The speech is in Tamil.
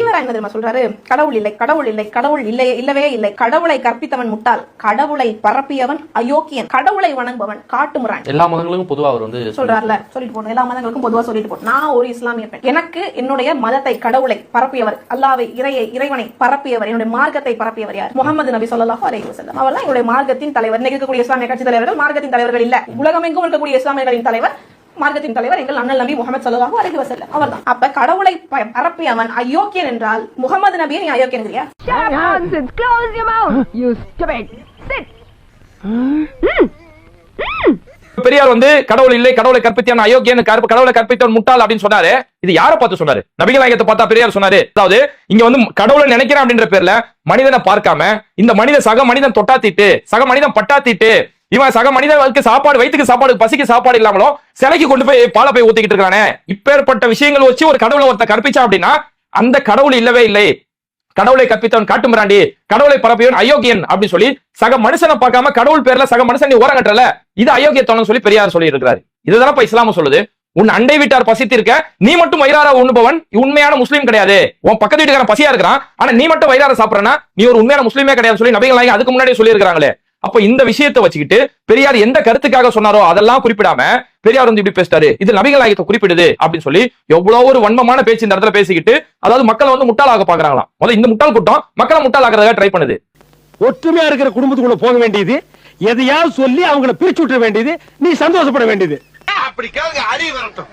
என்ன தெரியுமா சொல்றாரு? கடவுள் இல்லை கடவுள் இல்லை கடவுள் இல்லை இல்லவே இல்லை. கடவுளை கற்பித்தவன் முட்டாள். கடவுளை பரப்பியவன் அயோக்கியன். கடவுளை வணங்குபவன் காட்டுமுறான் எல்லா மதங்களுக்கும் பொதுவா அவர் வந்து சொல்றாருல சொல்லிட்டு போகணும் எல்லா மதங்களுக்கும் பொதுவா சொல்லிட்டு போகணும் நான் ஒரு இஸ்லாமிய பெண். எனக்கு என்னுடைய மதத்தை கடவுளை பரப்பியவர் அல்லாவை இறையை இறைவனை பரப்பியவர் என்னுடைய மார்க்கத்தை பரப்பியவர் யார்? முகமது நபி ஸல்லல்லாஹு அலைஹி வஸல்லம். அவர் தான் என்னுடைய மார்க்கத்தின் தலைவர். இன்னைக்கு இருக்கக்கூடிய இஸ்லாமிய கட்சி தலைவர்கள் மார்க்கத்தின் தலைவர்கள் இல்ல. உலகமெங்கும் இருக்கக்கூடிய இஸ்லாமியர்களின் தலைவர் மார்க்கத்தின் தலைவர் எங்கள் அண்ணல் நபி முகமது ஸல்லல்லாஹு அலைஹி வஸல்லம் அவர்தான். அப்ப கடவுளை ப- பரப்பியவன் அயோக்கியன் என்றால் முகமது நபியை நீ அயோக்கியன்கிறியா Nonsense! Close your mouth, you stupid! Sit! Periyar வந்து கடவுள் இல்லை கடவுளை கற்பித்தவன் அயோக்கியன் கற்ப- கடவுளை கற்பித்தவன் முட்டாள் அப்படின்னு சொன்னாரு. இது யாரை பார்த்து சொன்னாரு? நபிகள் நாயகத்தை பார்த்தா பெரியார் சொன்னாரு. அதாவது இங்க வந்து கடவுளை நினைக்கிறேன் அப்படின்ற பேர்ல மனிதனை பார்க்காம இந்த மனித சக மனிதன் தொட்டாத்திட்டு சக மனிதன் பட்டாத்திட்டு இவன் சக மனிதனுக்கு சாப்பாடு வயிற்றுக்கு சாப்பாடு பசிக்கு சாப்பாடு இல்லாமலும் சிலைக்கு கொண்டு போய் பாலை போய் ஊத்திக்கிட்டு இருக்கானே. இப்பேற்பட்ட விஷயங்கள் வச்சு ஒரு கடவுளை ஒருத்த கற்பிச்சா அப்படின்னா அந்த கடவுள் இல்லவே இல்லை. கடவுளை கற்பித்தவன் காட்டுமிராண்டி கடவுளை பரப்பியவன் அயோக்கியன் அப்படின்னு சொல்லி சக மனுஷனை பார்க்காம கடவுள் பேர்ல சக மனுஷன் நீ ஓரம் கட்டல இது அயோக்கியத்தனம் சொல்லி பெரியார் சொல்லி இருக்கிறாரு இதுதான் இப்ப இஸ்லாம சொல்லுது. உன் அண்டை வீட்டார் பசித்திருக்க நீ மட்டும் வயிறார உண்ணுபவன் உண்மையான முஸ்லீம் கிடையாது. உன் பக்கத்து வீட்டுக்காரன் பசியா இருக்கிறான் ஆனா நீ மட்டும் வயிறார சாப்பிடறனா நீ ஒரு உண்மையான முஸ்லீமே கிடையாது சொல்லி நபிகள் நாயகம் அதுக்கு முன்னாடியே சொல்லி இருக்காங்களே அப்ப இந்த விஷயத்தை வச்சுக்கிட்டு பெரியார் எந்த கருத்துக்காக சொன்னாரோ அதெல்லாம் குறிப்பிடாம பெரியார் வந்து இப்படி பேசிட்டாரு. இது நபிகள் நாயகத்தை குறிப்பிடுது அப்படின்னு சொல்லி எவ்வளவு ஒரு வன்மமான பேச்சு இந்த இடத்துல பேசிக்கிட்டு அதாவது மக்களை வந்து முட்டாளாக பாக்குறாங்களாம் முதல்ல இந்த முட்டாள் கூட்டம் மக்களை முட்டாளாக்குறதுக்காக ட்ரை பண்ணுது. ஒற்றுமையா இருக்கிற குடும்பத்துக்குள்ள போக வேண்டியது எதையாவது சொல்லி அவங்கள பிரிச்சு விட்டுற வேண்டியது நீ சந்தோஷப்பட வேண்டியது. அப்படி கேளுங்க அறிவு வரட்டும்